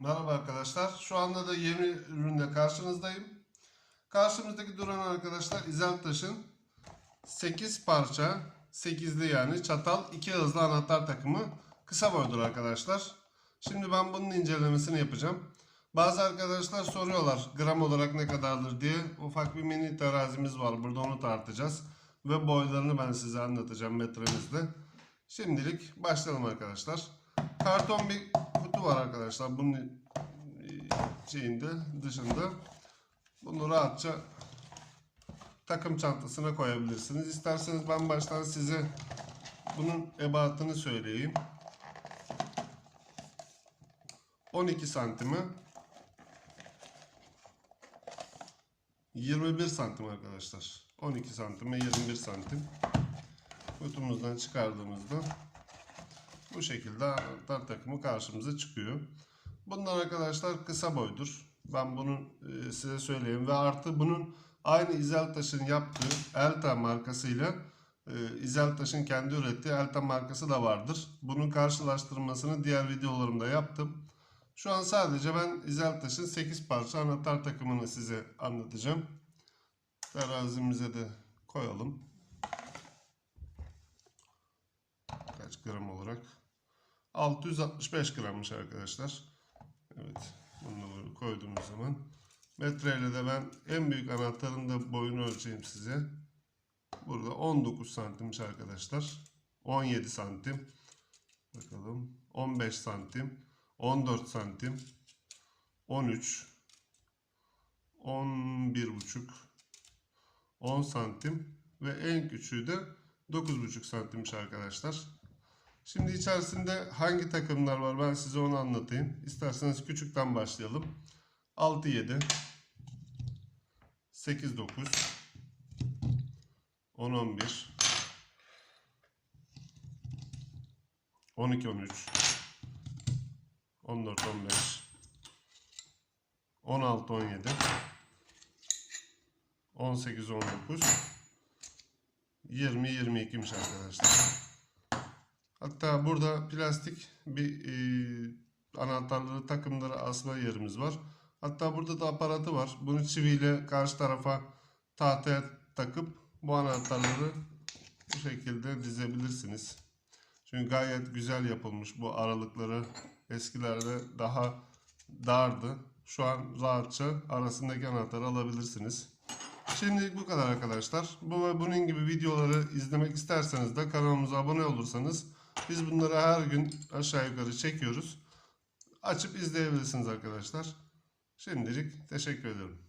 Merhaba arkadaşlar. Şu anda da yeni ürünle karşınızdayım. Karşımızdaki duran arkadaşlar İzeltaş'ın 8 parça, 8'li yani çatal, 2 hızlı anahtar takımı kısa boydur arkadaşlar. Şimdi ben bunun incelemesini yapacağım. Bazı arkadaşlar soruyorlar gram olarak ne kadardır diye. Ufak bir mini terazimiz var. Burada onu tartacağız. Ve boylarını ben size anlatacağım metremizde. Şimdilik başlayalım arkadaşlar. Karton bir kutu var arkadaşlar. Bunun e, şeyinde dışında. Bunu rahatça takım çantasına koyabilirsiniz. İsterseniz ben baştan size bunun ebatını söyleyeyim. 12 santimi 21 santim arkadaşlar. 12 santime 21 santim. Kutumuzdan çıkardığımızda bu şekilde anahtar takımı karşımıza çıkıyor. Bunlar arkadaşlar kısa boydur. Ben bunu e, size söyleyeyim ve artı bunun aynı İzeltaş'ın yaptığı Elta markasıyla e, İzeltaş'ın kendi ürettiği Elta markası da vardır. Bunun karşılaştırmasını diğer videolarımda yaptım. Şu an sadece ben İzeltaş'ın 8 parça anahtar takımını size anlatacağım. Terazimize de koyalım. Gram olarak? 665 grammış arkadaşlar. Evet. Bunu koyduğumuz zaman. Metreyle de ben en büyük anahtarın da boyunu ölçeyim size. Burada 19 santimmiş arkadaşlar. 17 santim. Bakalım. 15 santim. 14 santim. 13. 11 buçuk. 10 santim. Ve en küçüğü de 9,5 santimmiş arkadaşlar. Şimdi içerisinde hangi takımlar var ben size onu anlatayım. İsterseniz küçükten başlayalım. 6 7 8 9 10 11 12 13 14 15 16 17 18 19 20 22'miş arkadaşlar. Hatta burada plastik bir e, anahtarları takımları asma yerimiz var. Hatta burada da aparatı var. Bunu çiviyle karşı tarafa tahtaya takıp bu anahtarları bu şekilde dizebilirsiniz. Çünkü gayet güzel yapılmış bu aralıkları. Eskilerde daha dardı. Şu an rahatça arasındaki anahtarı alabilirsiniz. Şimdilik bu kadar arkadaşlar. Bu ve bunun gibi videoları izlemek isterseniz de kanalımıza abone olursanız biz bunları her gün aşağı yukarı çekiyoruz. Açıp izleyebilirsiniz arkadaşlar. Şimdilik teşekkür ederim.